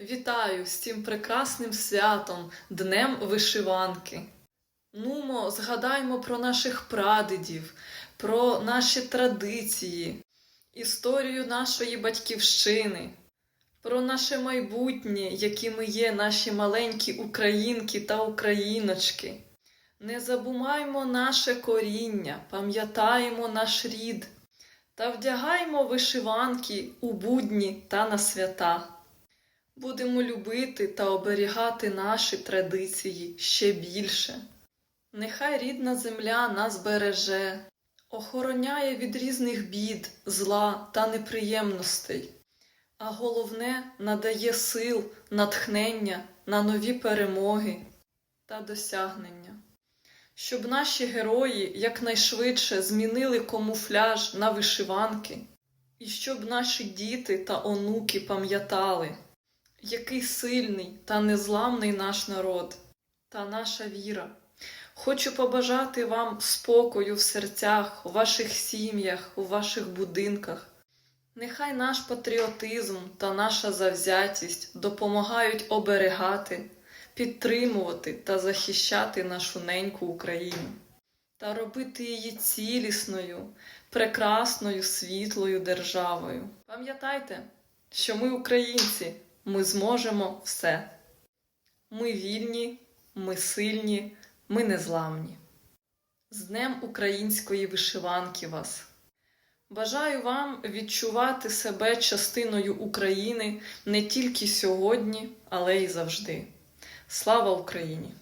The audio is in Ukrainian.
Вітаю з цим прекрасним святом, Днем Вишиванки. Нумо, згадаймо про наших прадідів, про наші традиції, історію нашої батьківщини, про наше майбутнє, якими є наші маленькі українки та україночки. Не забуваймо наше коріння, пам'ятаємо наш рід та вдягаймо вишиванки у будні та на свята. Будемо любити та оберігати наші традиції ще більше. Нехай рідна земля нас береже, охороняє від різних бід, зла та неприємностей, а головне надає сил, натхнення на нові перемоги та досягнення. Щоб наші герої якнайшвидше змінили камуфляж на вишиванки, і щоб наші діти та онуки пам'ятали, який сильний та незламний наш народ та наша віра. Хочу побажати вам спокою в серцях, у ваших сім'ях, у ваших будинках. Нехай наш патріотизм та наша завзятість допомагають оберегати, підтримувати та захищати нашу неньку Україну та робити її цілісною, прекрасною, світлою державою. Пам'ятайте, що ми українці, ми зможемо все. Ми вільні, ми сильні, ми незламні. З Днем української вишиванки вас! Бажаю вам відчувати себе частиною України не тільки сьогодні, але й завжди. Слава Україні!